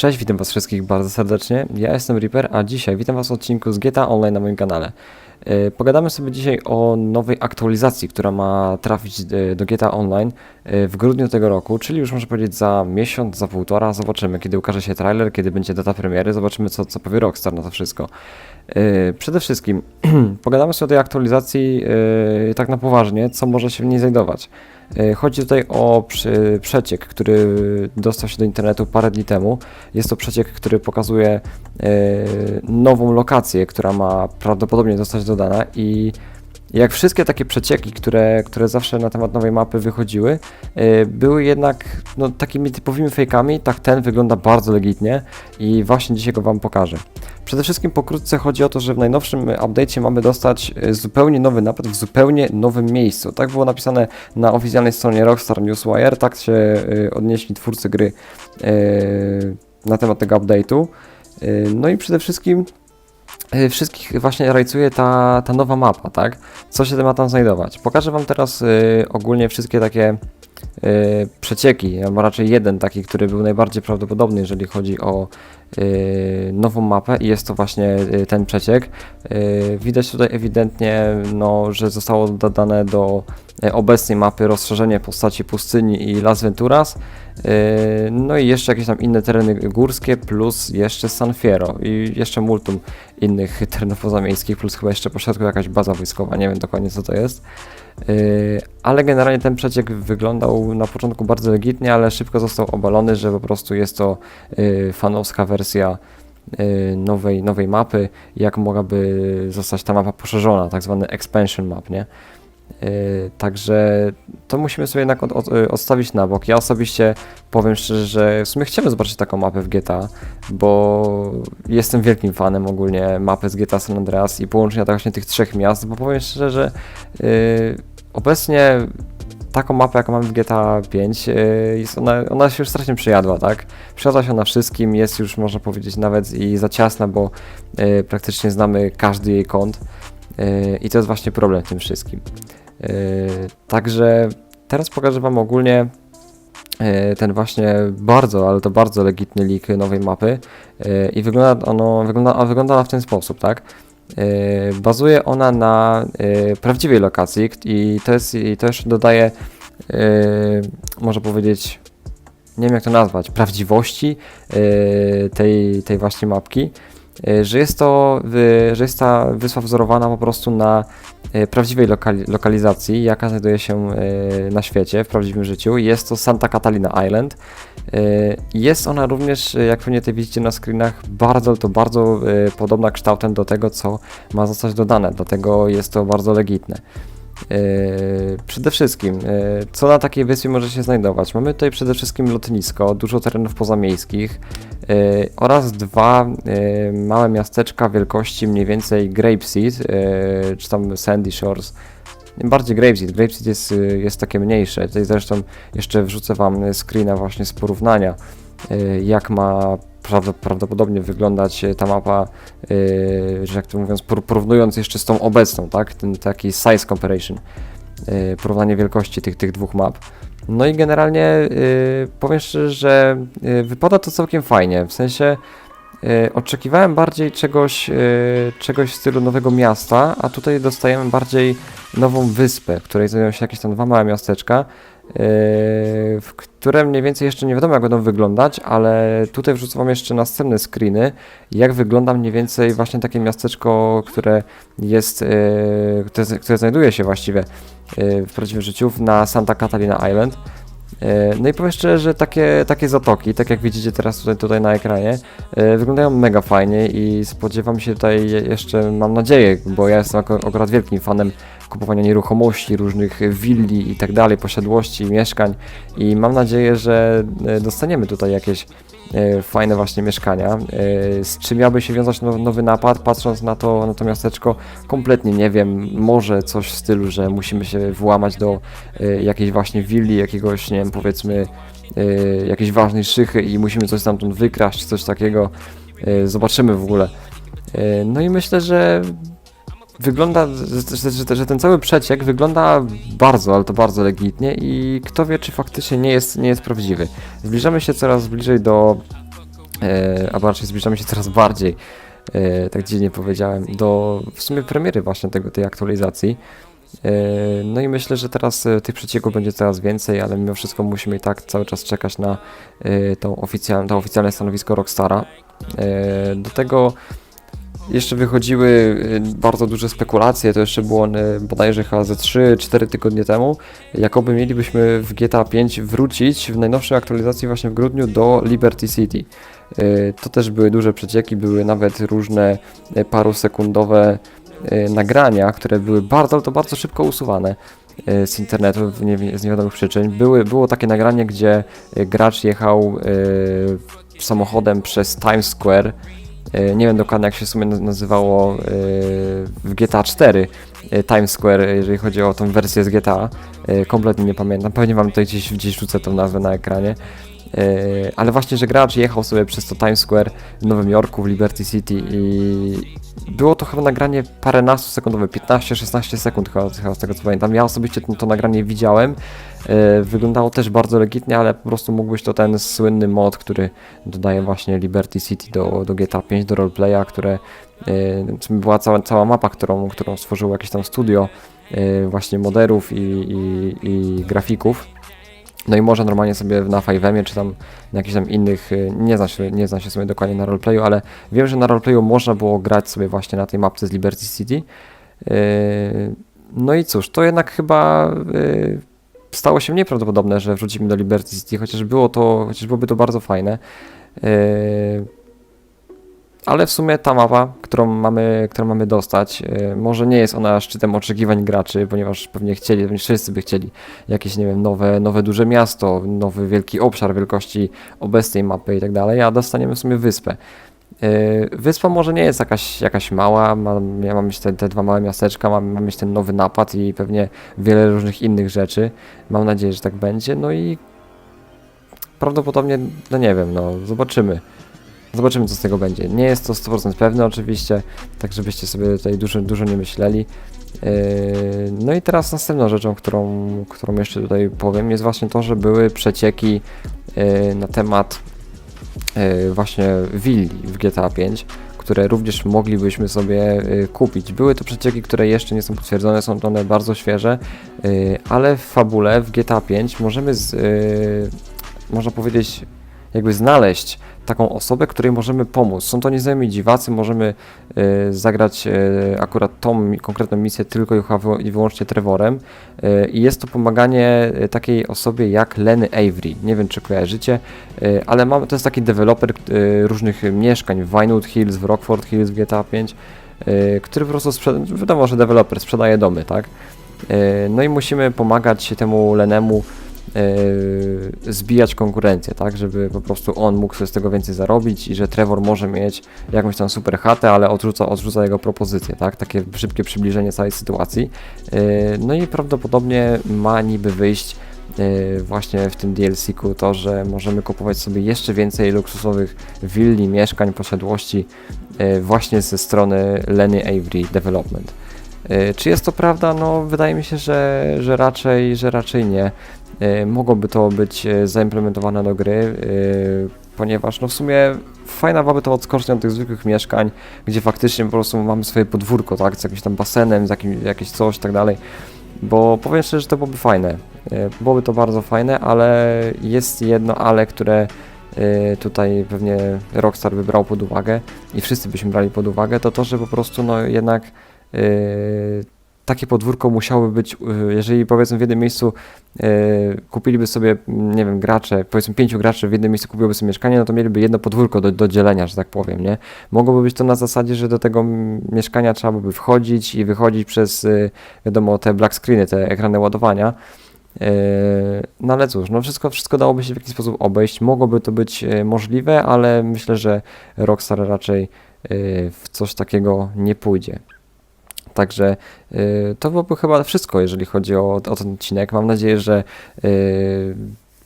Cześć, witam was wszystkich bardzo serdecznie. Ja jestem Reaper, a dzisiaj witam was w odcinku z GTA Online na moim kanale. E, Pogadamy sobie dzisiaj o nowej aktualizacji, która ma trafić e, do GTA Online e, w grudniu tego roku, czyli już można powiedzieć za miesiąc, za półtora. Zobaczymy, kiedy ukaże się trailer, kiedy będzie data premiery, zobaczymy co, co powie Rockstar na to wszystko. Przede wszystkim pogadamy sobie o tej aktualizacji tak na poważnie, co może się w niej znajdować. E, Chodzi tutaj o przeciek, który dostał się do internetu parę dni temu. Jest to przeciek, który pokazuje e, nową lokację, która ma prawdopodobnie zostać dodana i jak wszystkie takie przecieki, które, które zawsze na temat nowej mapy wychodziły, e, były jednak no, takimi typowymi fejkami, tak ten wygląda bardzo legitnie i właśnie dzisiaj go Wam pokażę. Przede wszystkim pokrótce chodzi o to, że w najnowszym update'cie mamy dostać e, zupełnie nowy napad w zupełnie nowym miejscu. Tak było napisane na oficjalnej stronie Rockstar Newswire, tak się e, odnieśli twórcy gry e, na temat tego update'u. E, No i przede wszystkim wszystkich właśnie rajcuje ta, ta nowa mapa, tak? Co się ma tam znajdować? Pokażę Wam teraz e, ogólnie wszystkie takie e, przecieki, albo raczej jeden taki, który był najbardziej prawdopodobny, jeżeli chodzi o e, nową mapę i jest to właśnie e, ten przeciek. E, Widać tutaj ewidentnie, no, że zostało dodane do obecnej mapy rozszerzenie postaci pustyni i Las Venturas. E, No i jeszcze jakieś tam inne tereny górskie, plus jeszcze San Fierro i jeszcze multum innych terenów pozamiejskich, plus chyba jeszcze po środku jakaś baza wojskowa, nie wiem dokładnie co to jest. Yy, Ale generalnie ten przeciek wyglądał na początku bardzo legitnie, ale szybko został obalony, że po prostu jest to fanowska wersja nowej, nowej mapy, jak mogłaby zostać ta mapa poszerzona, tak zwany expansion map, nie? Yy, Także to musimy sobie jednak od, od, odstawić na bok. Ja osobiście powiem szczerze, że w sumie chciałbym zobaczyć taką mapę w GTA, bo jestem wielkim fanem ogólnie mapy z GTA San Andreas i połączenia tak właśnie tych trzech miast, bo powiem szczerze, że yy, obecnie taką mapę, jaką mamy w GTA 5, yy, jest ona, ona się już strasznie przejadła, tak? Przejadła się na wszystkim, jest już można powiedzieć nawet i za ciasna, bo yy, praktycznie znamy każdy jej kąt yy, i to jest właśnie problem w tym wszystkim. Yy, Także teraz pokażę Wam ogólnie yy, ten właśnie bardzo, ale to bardzo legitny leak nowej mapy yy, i wygląda ono, wygląda, wygląda ona w ten sposób, tak? Bazuje ona na prawdziwej lokacji i to jest, i to jeszcze dodaje, można powiedzieć, nie wiem jak to nazwać, prawdziwości tej, tej właśnie mapki, że jest to, że jest ta wyspa wzorowana po prostu na yy, prawdziwej lokali- lokalizacji, jaka znajduje się yy, na świecie, w prawdziwym życiu. Jest to Santa Catalina Island. Jest ona również, jak pewnie tutaj widzicie na screenach, bardzo, to bardzo podobna kształtem do tego, co ma zostać dodane, dlatego jest to bardzo legitne. Przede wszystkim, co na takiej wyspie może się znajdować? Mamy tutaj przede wszystkim lotnisko, dużo terenów pozamiejskich oraz dwa yy, małe miasteczka wielkości mniej więcej Grapeseed, yy, czy tam Sandy Shores. Bardziej Grapeseed. Grapeseed jest, jest takie mniejsze. Tutaj zresztą jeszcze wrzucę Wam screena właśnie z porównania, jak ma prawdo- prawdopodobnie wyglądać e, ta mapa, że jak to mówiąc, por- porównując jeszcze z tą obecną, tak? Ten taki size comparison, porównanie wielkości tych, tych dwóch map. No i generalnie yy, powiem szczerze, że yy, wypada to całkiem fajnie, w sensie yy, oczekiwałem bardziej czegoś, czegoś w stylu nowego miasta, a tutaj dostajemy bardziej nową wyspę, w której znajdują się jakieś tam dwa małe miasteczka, w które mniej więcej jeszcze nie wiadomo jak będą wyglądać, ale tutaj wrzucę wam jeszcze następne screeny, jak wygląda mniej więcej właśnie takie miasteczko, które jest, yy, które, znajduje się właściwie yy, w prawdziwym życiu na Santa Catalina Island. Yy, No i powiem szczerze, że takie, takie zatoki, tak jak widzicie teraz tutaj, tutaj na ekranie, yy, wyglądają mega fajnie i spodziewam się tutaj je- jeszcze, mam nadzieję, bo ja jestem akurat wielkim fanem kupowania nieruchomości, różnych willi i tak dalej, posiadłości, mieszkań i mam nadzieję, że e, dostaniemy tutaj jakieś e, fajne właśnie mieszkania. E, Z czym miałby się wiązać now- nowy napad, patrząc na to, na to miasteczko, kompletnie nie wiem, może coś w stylu, że musimy się włamać do jakiejś właśnie willi, jakiegoś, nie wiem, powiedzmy, jakiejś ważnej szychy i musimy coś stamtąd wykraść, coś takiego. Zobaczymy w ogóle. No i myślę, że wygląda, że, że, że, ten cały przeciek wygląda bardzo, ale to bardzo legitnie i kto wie, czy faktycznie nie jest, nie jest prawdziwy. Zbliżamy się coraz bliżej do e, albo raczej zbliżamy się coraz bardziej, e, tak dziwnie powiedziałem, do w sumie premiery właśnie tego, tej aktualizacji. E, No i myślę, że teraz e, tych przecieków będzie coraz więcej, ale mimo wszystko musimy i tak cały czas czekać na e, tą oficjalne, to oficjalne stanowisko Rockstara. Do tego jeszcze wychodziły y, bardzo duże spekulacje, to jeszcze było y, bodajże chyba ze 3-4 tygodnie temu, jakoby mielibyśmy w GTA 5 wrócić w najnowszej aktualizacji właśnie w grudniu do Liberty City. Y, To też były duże przecieki, były nawet różne parusekundowe nagrania, które były bardzo, to bardzo szybko usuwane z internetu nie, z niewiadomych przyczyn. Były, było takie nagranie, gdzie gracz jechał samochodem przez Times Square Nie wiem dokładnie jak się w sumie naz- nazywało e, w GTA 4 e, Times Square, e, jeżeli chodzi o tą wersję z GTA. E, Kompletnie nie pamiętam. Pewnie wam tutaj gdzieś, gdzieś rzucę tą nazwę na ekranie. E, Ale właśnie, że gracz jechał sobie przez to Times Square w Nowym Jorku, w Liberty City i było to chyba nagranie paręnastu sekundowe, 15-16 sekund chyba, z tego co pamiętam. Ja osobiście to, to nagranie widziałem. E, Wyglądało też bardzo legitnie, ale po prostu mógł być to ten słynny mod, który dodaje właśnie Liberty City do, do GTA 5, do roleplaya, które e, była cała, cała mapa, którą, którą stworzyło jakieś tam studio właśnie moderów i, i, i grafików. No i można normalnie sobie na 5 czy tam na jakichś tam innych, e, nie znam się, nie znam się sobie dokładnie na roleplayu, ale wiem, że na roleplayu można było grać sobie właśnie na tej mapce z Liberty City. E, No i cóż, to jednak chyba e, stało się nieprawdopodobne, że wrócimy do Liberty City, chociaż było to, chociaż byłoby to bardzo fajne. Ale w sumie ta mapa, którą mamy, którą mamy dostać, yy, może nie jest ona szczytem oczekiwań graczy, ponieważ pewnie chcieli, pewnie wszyscy by chcieli jakieś, nie wiem, nowe, nowe duże miasto, nowy wielki obszar wielkości obecnej mapy i tak dalej, a dostaniemy w sumie wyspę. Yy, Wyspa może nie jest jakaś, jakaś mała, ma, ja mam mieć te, te dwa małe miasteczka, mam, mam mieć ten nowy napad i pewnie wiele różnych innych rzeczy. Mam nadzieję, że tak będzie. No i prawdopodobnie, no nie wiem, no zobaczymy. Zobaczymy, co z tego będzie. Nie jest to 100% pewne oczywiście, tak żebyście sobie tutaj dużo, dużo nie myśleli. Yy, No i teraz następną rzeczą, którą, którą jeszcze tutaj powiem, jest właśnie to, że były przecieki yy, na temat yy, właśnie willi w GTA 5, które również moglibyśmy sobie kupić. Były to przecieki, które jeszcze nie są potwierdzone, są one bardzo świeże, ale w fabule w GTA 5 możemy z, można powiedzieć, jakby znaleźć taką osobę, której możemy pomóc. Są to nieznajomi dziwacy, możemy e, zagrać e, akurat tą konkretną misję tylko i wyłącznie Trevorem e, i jest to pomaganie e, takiej osobie jak Lenny Avery. Nie wiem, czy kojarzycie, e, ale to jest taki deweloper e, różnych mieszkań w Vinewood Hills, w Rockford Hills w GTA 5, e, który po prostu sprzeda- wiadomo, że deweloper sprzedaje domy, tak? E, No i musimy pomagać temu Lenemu e, zbijać konkurencję, tak, żeby po prostu on mógł sobie z tego więcej zarobić i że Trevor może mieć jakąś tam super chatę, ale odrzuca, odrzuca jego propozycję, tak, takie szybkie przybliżenie całej sytuacji. E, No i prawdopodobnie ma niby wyjść e, właśnie w tym DLC-ku to, że możemy kupować sobie jeszcze więcej luksusowych willi, mieszkań, posiadłości właśnie ze strony Lenny Avery Development. Czy jest to prawda? No, wydaje mi się, że, że, raczej, że raczej nie. E, Mogłoby to być e, zaimplementowane do gry, e, ponieważ no w sumie fajna byłaby to odskocznia od tych zwykłych mieszkań, gdzie faktycznie po prostu mamy swoje podwórko, tak, z jakimś tam basenem, z jakim, jakieś coś i tak dalej. Bo powiem szczerze, że to byłoby fajne. Byłoby to bardzo fajne, ale jest jedno ale, które tutaj pewnie Rockstar wybrał pod uwagę i wszyscy byśmy brali pod uwagę, to to, że po prostu no jednak takie podwórko musiałoby być, e, jeżeli powiedzmy w jednym miejscu e, kupiliby sobie, nie wiem, gracze, powiedzmy pięciu graczy w jednym miejscu kupiłoby sobie mieszkanie, no to mieliby jedno podwórko do, do dzielenia, że tak powiem, nie? Mogłoby być to na zasadzie, że do tego mieszkania trzeba byłoby wchodzić i wychodzić przez, e, wiadomo, te black screeny, te ekrany ładowania. No ale cóż, no wszystko, wszystko dałoby się w jakiś sposób obejść. Mogłoby to być możliwe, ale myślę, że Rockstar raczej w coś takiego nie pójdzie. Także y, to byłoby chyba wszystko, jeżeli chodzi o, o ten odcinek. Mam nadzieję, że y,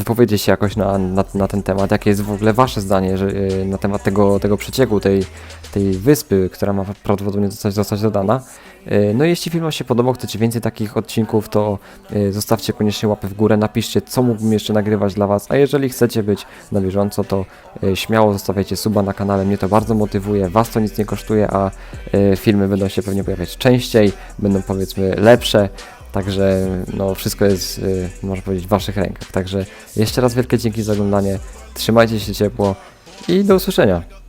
wypowiedzieć się jakoś na, na, na ten temat. Jakie jest w ogóle wasze zdanie że, y, na temat tego, tego przecieku, tej, tej wyspy, która ma prawdopodobnie zostać, zostać dodana. Y, No i jeśli film Wam się podobał, chcecie więcej takich odcinków, to y, zostawcie koniecznie łapę w górę, napiszcie co mógłbym jeszcze nagrywać dla Was, a jeżeli chcecie być na bieżąco, to śmiało zostawiajcie suba na kanale, mnie to bardzo motywuje, Was to nic nie kosztuje, a filmy będą się pewnie pojawiać częściej, będą powiedzmy lepsze, Także no, wszystko jest, y, można powiedzieć, w Waszych rękach. Także jeszcze raz wielkie dzięki za oglądanie. Trzymajcie się ciepło i do usłyszenia.